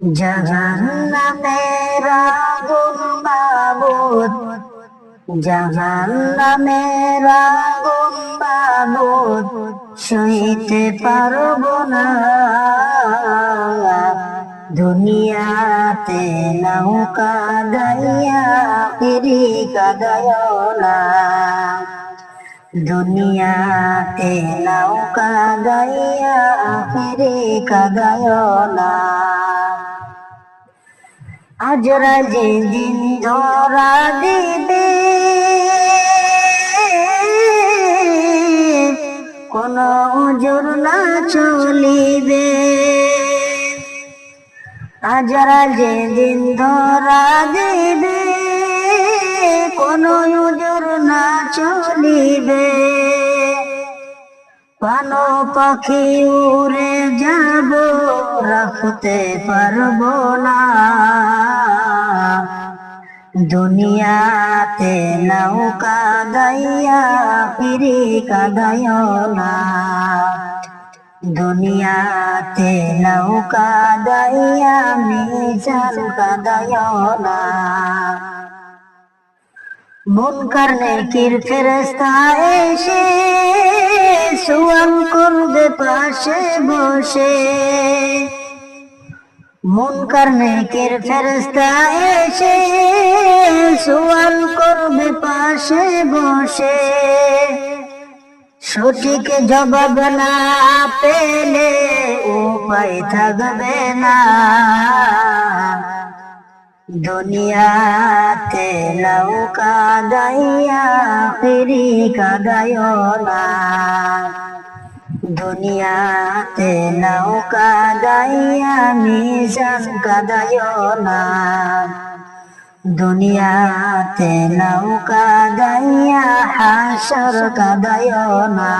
জাহান্নামের সইতে পারব না। দুনিয়াতে নৌকা গাইয়া ফিরি কাদায় না। দুনিয়াতে নৌকা গাইয়া ফিরে কাদায় না। আজরা যে দিন ধরা দিবে কোন ওজোর না চলিবে। আজরা যে দিন ধরা দিবে, কোন ওজোর না চলিবে। পান পাখি উড়ে যাব, রাখতে পারব না। দুনিয়াতে নৌকা গাইয়া ফিরি কাদায় না। দুনিয়াতে নৌকা গাইয়া মিজান কাদায় না। মন করনে কির ফেরস্তা এসে সুয়াল করবে পাশে বসে। মন করনে কির ফেরস্তা এসে সুয়াল করবে পাশে বসে। সঠিক জবাব না পেলে উপায় থাকবে না। দুনিয়াতে নৌকা গাইয়া ফিরি কাদায় না দুনিয়াতে নৌকা গাইয়া মিজান কাদায় না দুনিয়াতে নৌকা গাইয়া হাসর কাদায় না